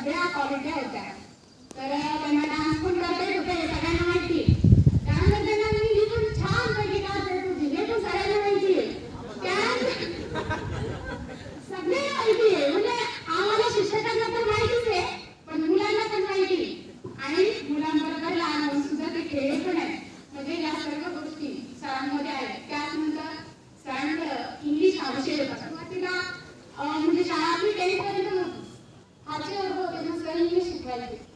सगळ्या कॉलेजला होत्या. तर त्यांना डान्स पण करता येत होते सगळ्यांना माहिती. त्यानंतर त्यांना मी मी पण छान पैकी डान्स करत होती हे पण सगळ्यांना माहिती सगळ्यांना माहिती आहे. म्हणजे आम्हाला शिक्षकांना तर माहितीच आहे पण मुलांना पण माहिती. आणि मुलांबरोबर लहान मुलं सुद्धा ते खेळ पण आहे म्हणजे या सर्व गोष्टी सरांमध्ये आहेत. त्यानंतर सरांकडं इंग्लिश आवश्यक सुरुवातीला म्हणजे शाळा आपली टेन्थ पर्यंत Gracias.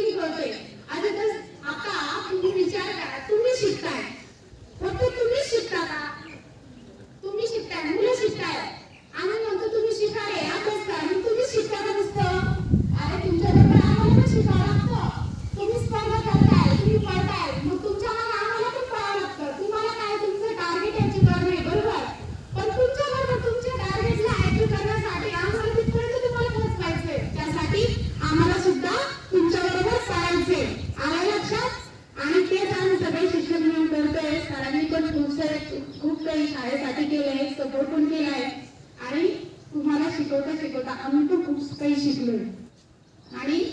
किती करतोय? आता आता तुम्ही विचार करा तुम्ही शिकताय. फक्त तो केला आहे. आणि तुम्हाला शिकवता शिकवता आम्ही तो खूप काही शिकलोय. आणि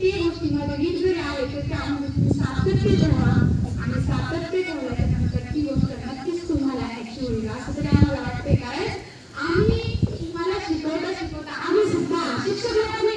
ते गोष्टीमध्ये जरी आले तर त्यामध्ये सातत्य ठेवा. आणि सातत्य ठेवलं ती गोष्ट नक्कीच तुम्हाला ॲक्च्युअल होईल. असं तरी आम्हाला वाटते कारण आम्ही मला शिकवता शिकवता आम्ही सुद्धा शिक्षकांना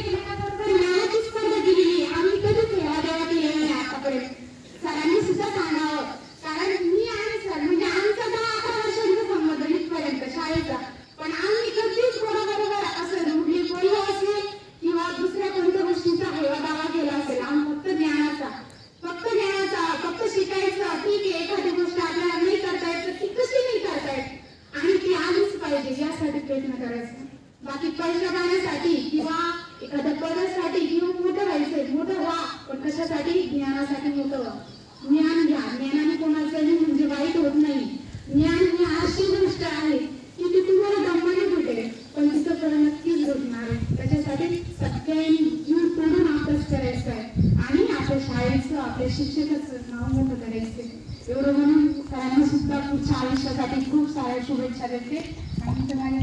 करायचं? बाकी पैसा पाण्यासाठी किंवा एखाद्या पदासाठी किंवा मोठं व्हायचंय मोठं व्हा पण कशासाठी? ज्ञानासाठी मोठं व्हा. ज्ञान घ्या. ज्ञानाने कोणाचंही म्हणजे वाईट होत नाही. ज्ञान ही अशी गोष्ट आहे की ती तुम्हाला दमाने भेटेल पण तिचं फळ नक्कीच भेटणार आहे. त्याच्यासाठी सगळ्यांनी जीव तोडून अभ्यास करायचा आहे. आणि आपल्या शाळेचं आपल्या शिक्षकाचं नाव मोठं करायचं एवढं म्हणून सरांना सुद्धा पुढच्या आयुष्यासाठी खूप साऱ्या शुभेच्छा देते. आणि